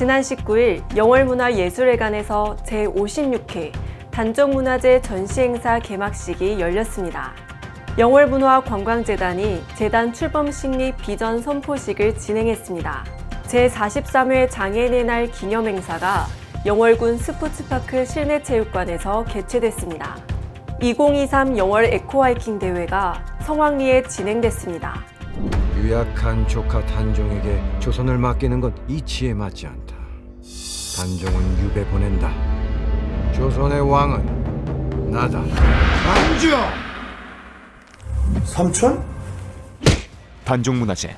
지난 19일 영월문화예술회관에서 제56회 단종문화재 전시행사 개막식이 열렸습니다. 영월문화관광재단이 재단 출범식 및 비전 선포식을 진행했습니다. 제43회 장애인의 날 기념행사가 영월군 스포츠파크 실내체육관에서 개최됐습니다. 2023 영월 에코하이킹 대회가 성황리에 진행됐습니다. 유약한 조카 단종에게 조선을 맡기는 건 이치에 맞지 않다. 단종은 유배 보낸다. 조선의 왕은 나다. 단종! 삼촌? 단종문화재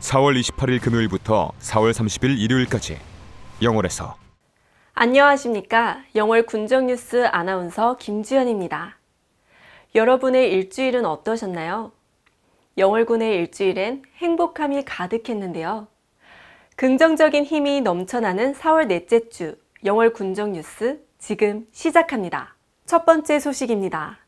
4월 28일 금요일부터 4월 30일 일요일까지 영월에서 안녕하십니까. 영월 군정뉴스 아나운서 김주현입니다. 여러분의 일주일은 어떠셨나요? 영월군의 일주일엔 행복함이 가득했는데요. 긍정적인 힘이 넘쳐나는 4월 넷째 주 영월 군정 뉴스 지금 시작합니다. 첫 번째 소식입니다.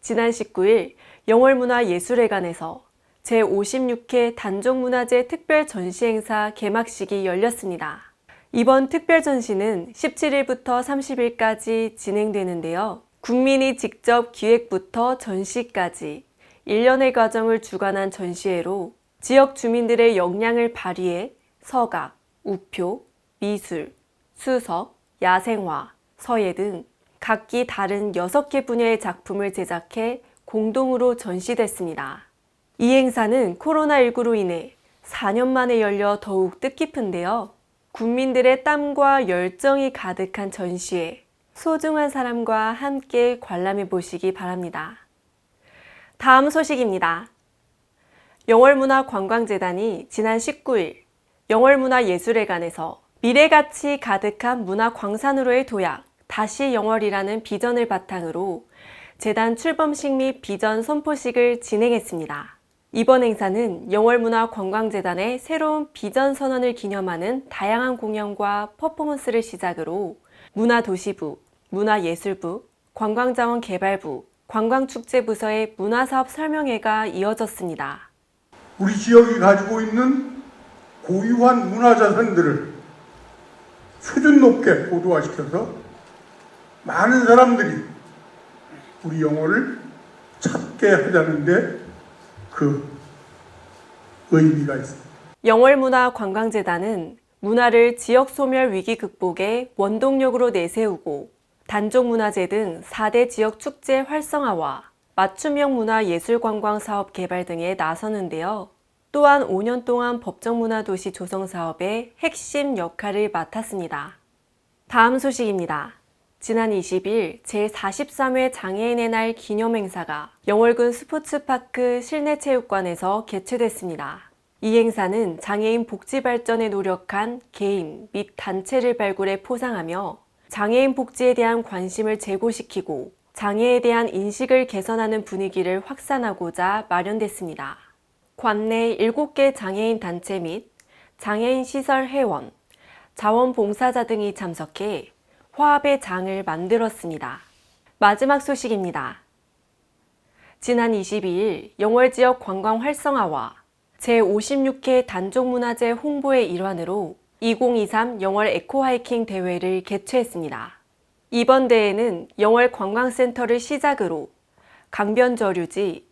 지난 19일 영월문화예술회관에서 제56회 단종문화재 특별 전시 행사 개막식이 열렸습니다. 이번 특별 전시는 17일부터 30일까지 진행되는데요. 국민이 직접 기획부터 전시까지 1년의 과정을 주관한 전시회로 지역 주민들의 역량을 발휘해 서각, 우표, 미술, 수석, 야생화, 서예 등 각기 다른 6개 분야의 작품을 제작해 공동으로 전시됐습니다. 이 행사는 코로나19로 인해 4년 만에 열려 더욱 뜻깊은데요. 국민들의 땀과 열정이 가득한 전시회, 소중한 사람과 함께 관람해 보시기 바랍니다. 다음 소식입니다. 영월문화관광재단이 지난 19일 영월문화예술회관에서 미래가치 가득한 문화광산으로의 도약, 다시 영월이라는 비전을 바탕으로 재단 출범식 및 비전 선포식을 진행했습니다. 이번 행사는 영월문화관광재단의 새로운 비전 선언을 기념하는 다양한 공연과 퍼포먼스를 시작으로 문화도시부, 문화예술부, 관광자원개발부, 관광축제부서의 문화사업 설명회가 이어졌습니다. 우리 지역이 가지고 있는 고유한 문화자산들을 수준 높게 고도화시켜서 많은 사람들이 우리 영어를 찾게 하자는데 그 의미가 있습니다. 영월문화관광재단은 문화를 지역 소멸 위기 극복의 원동력으로 내세우고 단종문화재 등 4대 지역 축제 활성화와 맞춤형 문화 예술 관광 사업 개발 등에 나서는데요. 또한 5년 동안 법정문화도시 조성 사업의 핵심 역할을 맡았습니다. 다음 소식입니다. 지난 20일 제43회 장애인의 날 기념행사가 영월군 스포츠파크 실내체육관에서 개최됐습니다. 이 행사는 장애인 복지 발전에 노력한 개인 및 단체를 발굴해 포상하며 장애인 복지에 대한 관심을 제고시키고 장애에 대한 인식을 개선하는 분위기를 확산하고자 마련됐습니다. 관내 7개 장애인 단체 및 장애인 시설 회원, 자원봉사자 등이 참석해 화합의 장을 만들었습니다. 마지막 소식입니다. 지난 22일 영월 지역 관광 활성화와 제56회 단종문화재 홍보의 일환으로 2023 영월 에코하이킹 대회를 개최했습니다. 이번 대회는 영월 관광센터를 시작으로 강변저류지,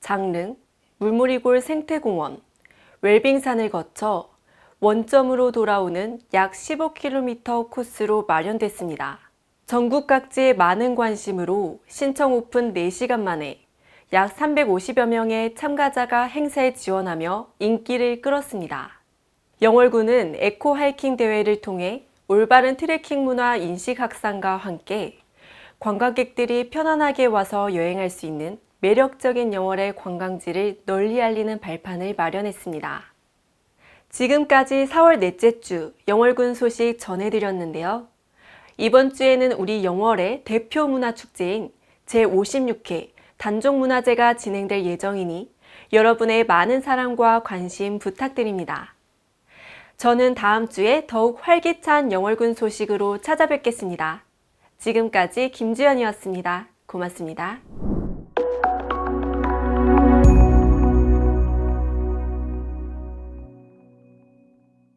장릉, 물무리골 생태공원, 웰빙산을 거쳐 원점으로 돌아오는 약 15km 코스로 마련됐습니다. 전국 각지의 많은 관심으로 신청 오픈 4시간 만에 약 350여 명의 참가자가 행사에 지원하며 인기를 끌었습니다. 영월군은 에코 하이킹 대회를 통해 올바른 트레킹 문화 인식 확산과 함께 관광객들이 편안하게 와서 여행할 수 있는 매력적인 영월의 관광지를 널리 알리는 발판을 마련했습니다. 지금까지 4월 넷째 주 영월군 소식 전해드렸는데요. 이번 주에는 우리 영월의 대표 문화 축제인 제56회 단종문화제가 진행될 예정이니 여러분의 많은 사랑과 관심 부탁드립니다. 저는 다음 주에 더욱 활기찬 영월군 소식으로 찾아뵙겠습니다. 지금까지 김주연이었습니다. 고맙습니다.